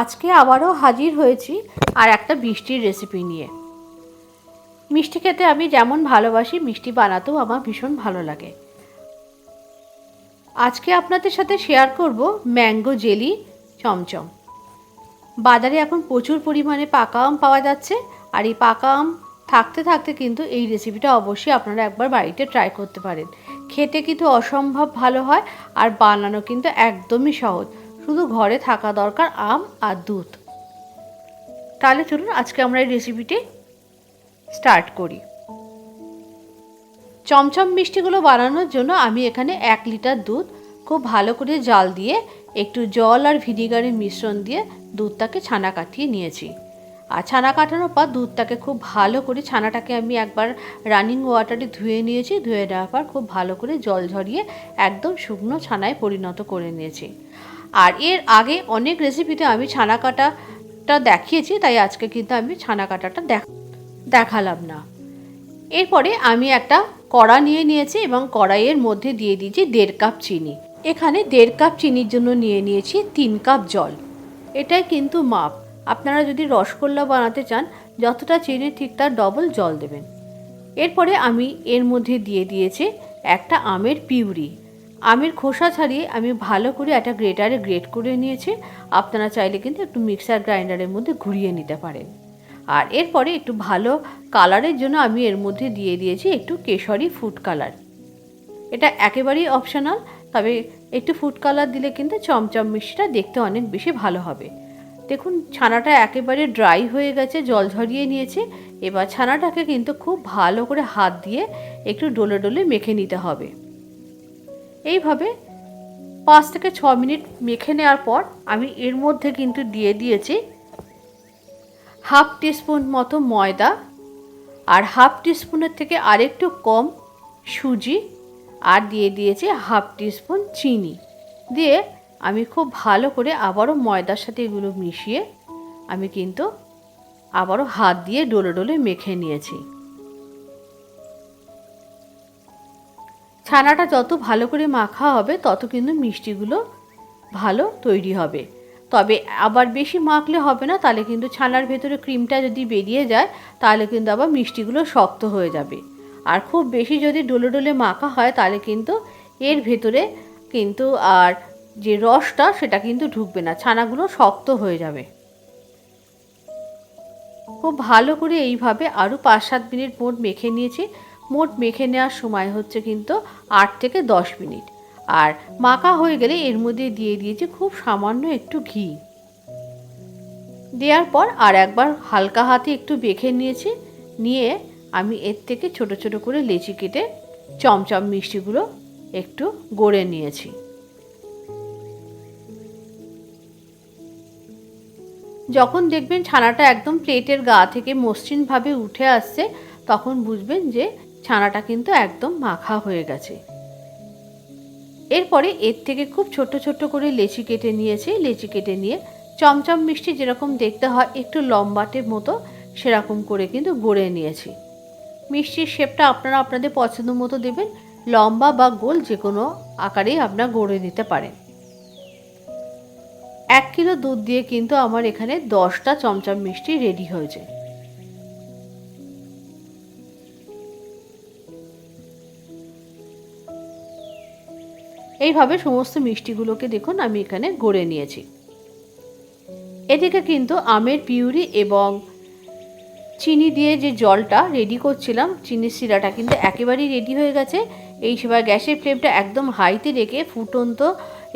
আজকে আবারও হাজির হয়েছি আর একটা মিষ্টির রেসিপি নিয়ে। মিষ্টি খেতে আমি যেমন ভালোবাসি, মিষ্টি বানাতেও আমার ভীষণ ভালো লাগে। আজকে আপনাদের সাথে শেয়ার করব ম্যাঙ্গো জেলি চমচম। বাজারে এখন প্রচুর পরিমাণে পাকা আম পাওয়া যাচ্ছে আর এই পাকা আম থাকতে থাকতে কিন্তু এই রেসিপিটা অবশ্যই আপনারা একবার বাড়িতে ট্রাই করতে পারেন। খেতে কিন্তু অসম্ভব ভালো হয় আর বানানো কিন্তু একদমই সহজ। শুধু ঘরে থাকা দরকার আম আর দুধ। তাহলে চলুন আজকে আমরা এই রেসিপিটি স্টার্ট করি। চমচম মিষ্টিগুলো বানানোর জন্য আমি এখানে এক লিটার দুধ খুব ভালো করে জাল দিয়ে একটু জল আর ভিনিগারের মিশ্রণ দিয়ে দুধটাকে ছানা কাটিয়ে নিয়েছি। আর ছানা কাটানোর পর দুধটাকে খুব ভালো করে ছানাটাকে আমি একবার রানিং ওয়াটারে ধুয়ে নিয়েছি, ধুয়ে নেওয়ার পর খুব ভালো করে জল ঝরিয়ে একদম শুকনো ছানায় পরিণত করে নিয়েছি। আর এর আগে অনেক রেসিপিতে আমি ছানা কাটাটা দেখিয়েছি, তাই আজকে কিন্তু আমি ছানা কাটাটা দেখ দেখালাম না। এরপরে আমি একটা কড়া নিয়ে নিয়েছি এবং কড়াইয়ের মধ্যে দিয়ে দিয়েছি দেড় কাপ চিনি। এখানে দেড় কাপ চিনির জন্য নিয়ে নিয়েছি তিন কাপ জল। এটাই কিন্তু মাপ। আপনারা যদি রসগোল্লা বানাতে চান, যতটা চিনি ঠিক তার ডবল জল দেবেন। এরপরে আমি এর মধ্যে দিয়ে দিয়েছি একটা আমের পিউরি। আমের খোসা ছাড়িয়ে আমি ভালো করে একটা গ্রেটারে গ্রেট করে নিয়েছি। আপনারা চাইলে কিন্তু একটু মিক্সার গ্রাইন্ডারের মধ্যে ঘুরিয়ে নিতে পারেন। আর এরপরে একটু ভালো কালারের জন্য আমি এর মধ্যে দিয়ে দিয়েছি একটু কেশরি ফুড কালার। এটা একেবারেই অপশনাল তবে একটু ফুড কালার দিলে কিন্তু চমচম মিষ্টিটা দেখতে অনেক বেশি ভালো হবে। দেখুন, ছানাটা একেবারে ড্রাই হয়ে গেছে, জল ঝরিয়ে নিয়েছে। এবার ছানাটাকে কিন্তু খুব ভালো করে হাত দিয়ে একটু ডোলে ডোলে মেখে নিতে হবে। এইভাবে পাঁচ থেকে ছ মিনিট মেখে নেওয়ার পর আমি এর মধ্যে কিন্তু দিয়ে দিয়েছি হাফ টিস্পুন মতো ময়দা আর হাফ টিস্পুনের থেকে আরেকটু কম সুজি আর দিয়ে দিয়েছি হাফ টিস্পুন চিনি। দিয়ে আমি খুব ভালো করে আবারও ময়দার সাথে এগুলো মিশিয়ে আমি কিন্তু আবারও হাত দিয়ে ডোলে ডোলে মেখে নিয়েছি। ছানাটা যত ভালো করে মাখা হবে, তত কিন্তু মিষ্টিগুলো ভালো তৈরি হবে। তবে আবার বেশি মাখলে হবে না, তাহলে কিন্তু ছানার ভেতরে ক্রিমটা যদি বেরিয়ে যায়, তাহলে কিন্তু আবার মিষ্টিগুলো শক্ত হয়ে যাবে। আর খুব বেশি যদি ডোলে ডোলে মাখা হয়, তাহলে কিন্তু এর ভেতরে কিন্তু আর যে রসটা, সেটা কিন্তু ঢুকবে না, ছানাগুলো শক্ত হয়ে যাবে। খুব ভালো করে এইভাবে আরও পাঁচ সাত মিনিট মোট মেখে নিয়েছি। মোট মেখে নেওয়ার সময় হচ্ছে কিন্তু আট থেকে দশ মিনিট। আর মাখা হয়ে গেলে এর মধ্যে দিয়ে দিয়েছি খুব সামান্য একটু ঘি। দেওয়ার পর আর একবার হালকা হাতে একটু বেখে নিয়েছি। নিয়ে আমি এর থেকে ছোট ছোট করে লেচি কেটে চমচম মিষ্টিগুলো একটু গড়ে নিয়েছি। যখন দেখবেন ছানাটা একদম প্লেটের গা থেকে মসৃণভাবে উঠে আসছে, তখন বুঝবেন যে ছানাটা কিন্তু একদম মাখা হয়ে গেছে। এরপরে এর থেকে খুব ছোট ছোট করে লেচি কেটে নিয়েছি। লেচি কেটে নিয়ে চমচম মিষ্টি যেরকম দেখতে হয়, একটু লম্বাটে মতো সেরকম করে কিন্তু গড়ে নিয়েছি। মিষ্টির শেপটা আপনারা আপনাদের পছন্দ মতো দেবেন। লম্বা বা গোল যে কোনো আকারেই আপনারা গড়ে নিতে পারেন। এক কিলো দুধ দিয়ে কিন্তু আমার এখানে দশটা চমচম মিষ্টি রেডি হয়েছে। এইভাবে সমস্ত মিষ্টিগুলোকে দেখুন, আমি এখানে গড়ে নিয়েছি। এদিকে কিন্তু আমের পিউরি এবং চিনি দিয়ে যে জলটা রেডি করছিলাম, চিনির শিরাটা কিন্তু একেবারেই রেডি হয়ে গেছে। এই সময় গ্যাসের ফ্লেমটা একদম হাইতে রেখে ফুটন্ত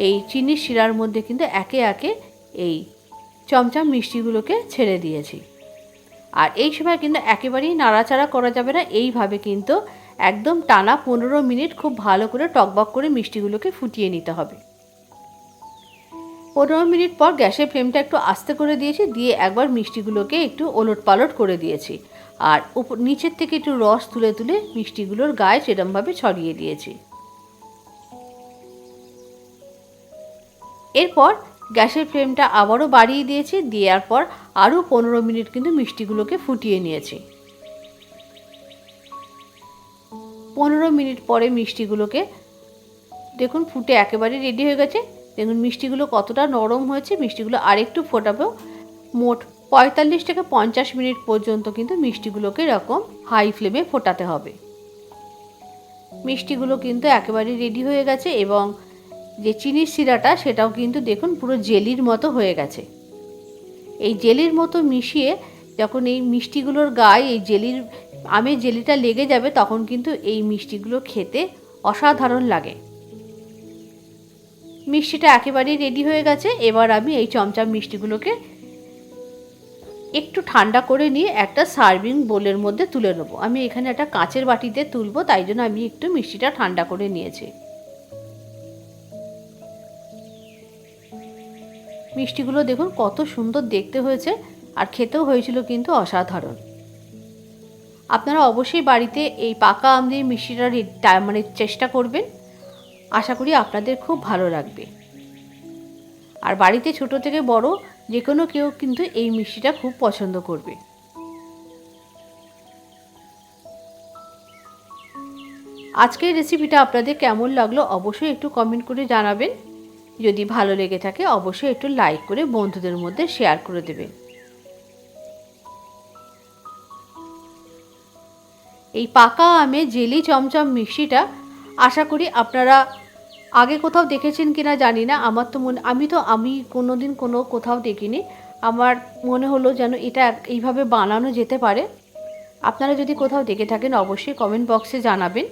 এই চিনির শিরার মধ্যে কিন্তু একে একে এই চমচম মিষ্টিগুলোকে ছেড়ে দিয়েছি। আর এই সময় কিন্তু একেবারেই নাড়াচাড়া করা যাবে না। এইভাবে কিন্তু একদম টানা পনেরো মিনিট খুব ভালো করে টকবক করে মিষ্টিগুলোকে ফুটিয়ে নিতে হবে। পনেরো মিনিট পর গ্যাসের ফ্লেমটা একটু আস্তে করে দিয়েছি, দিয়ে একবার মিষ্টিগুলোকে একটু ওলট পালট করে দিয়েছি। আর উপর নিচের থেকে একটু রস তুলে তুলে মিষ্টিগুলোর গায়ে সেরমভাবে ছড়িয়ে দিয়েছি। এরপর গ্যাসের ফ্লেমটা আবারও বাড়িয়ে দিয়েছি, দেওয়ার পর আরও পনেরো মিনিট কিন্তু মিষ্টিগুলোকে ফুটিয়ে নিয়েছি। পনেরো মিনিট পরে মিষ্টিগুলোকে, দেখুন ফুটে একেবারে রেডি হয়ে গেছে। দেখুন মিষ্টিগুলো কতটা নরম হয়েছে, মিষ্টিগুলো আরেকটু ফোটাবো। মোট পঁয়তাল্লিশ থেকে পঞ্চাশ মিনিট পর্যন্ত কিন্তু মিষ্টিগুলোকে এরকম হাই ফ্লেমে ফোটাতে হবে। মিষ্টিগুলো কিন্তু একেবারে রেডি হয়ে গেছে এবং যে চিনির শিরাটা, সেটাও কিন্তু দেখুন পুরো জেলির মতো হয়ে গেছে। এই জেলির মতো মিশিয়ে যখন এই মিষ্টিগুলোর গায়ে এই জেলির আমের জেলিটা লেগে যাবে তখন কিন্তু এই মিষ্টিগুলো খেতে অসাধারণ লাগে। মিষ্টিটা একেবারেই রেডি হয়ে গেছে, এবার আমি এই চমচম মিষ্টিগুলোকে একটু ঠান্ডা করে নিয়ে একটা সার্ভিং বোলের মধ্যে তুলে নেব। আমি এখানে একটা কাঁচের বাটিতে তুলবো, তাই জন্য আমি একটু মিষ্টিটা ঠান্ডা করে নিয়েছি। মিষ্টিগুলো দেখুন কত সুন্দর দেখতে হয়েছে, আর খেতেও হয়েছিল কিন্তু অসাধারণ। আপনারা অবশ্যই বাড়িতে এই পাকা আম দিয়ে মিষ্টিটা মানে চেষ্টা করবেন। আশা করি আপনাদের খুব ভালো লাগবে। আর বাড়িতে ছোট থেকে বড় যে কোনো কেউ কিন্তু এই মিষ্টিটা খুব পছন্দ করবে। আজকের রেসিপিটা আপনাদের কেমন লাগল অবশ্যই একটু কমেন্ট করে জানাবেন। যদি ভালো লেগে থাকে, অবশ্যই একটু লাইক করে বন্ধুদের মধ্যে শেয়ার করে দেবেন। এই পাকা আমে জেলি চমচম মিষ্টিটা আশা করি আপনারা আগে কোথাও দেখেছেন কিনা জানি না। আমার তো মনে আমি তো আমি কোনো দিন কোনো কোথাও দেখিনি। আমার মনে হলো যেন এটা এইভাবে বানানো যেতে পারে। আপনারা যদি কোথাও দেখে থাকেন, অবশ্যই কমেন্ট বক্সে জানাবেন।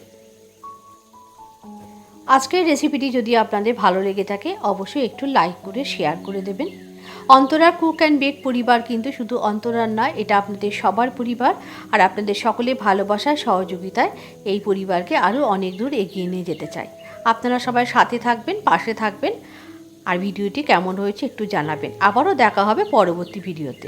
আজকের রেসিপিটি যদি আপনাদের ভালো লেগে থাকে, অবশ্যই একটু লাইক করে শেয়ার করে দেবেন। অন্তরার কুক অ্যান্ড বেক পরিবার কিন্তু শুধু অন্তরার নয়, এটা আপনাদের সবার পরিবার। আর আপনাদের সকলে ভালোবাসায় সহযোগিতায় এই পরিবারকে আরও অনেক দূর এগিয়ে নিয়ে যেতে চাই। আপনারা সবাই সাথে থাকবেন, পাশে থাকবেন। আর ভিডিওটি কেমন হয়েছে একটু জানাবেন। আবারও দেখা হবে পরবর্তী ভিডিওতে।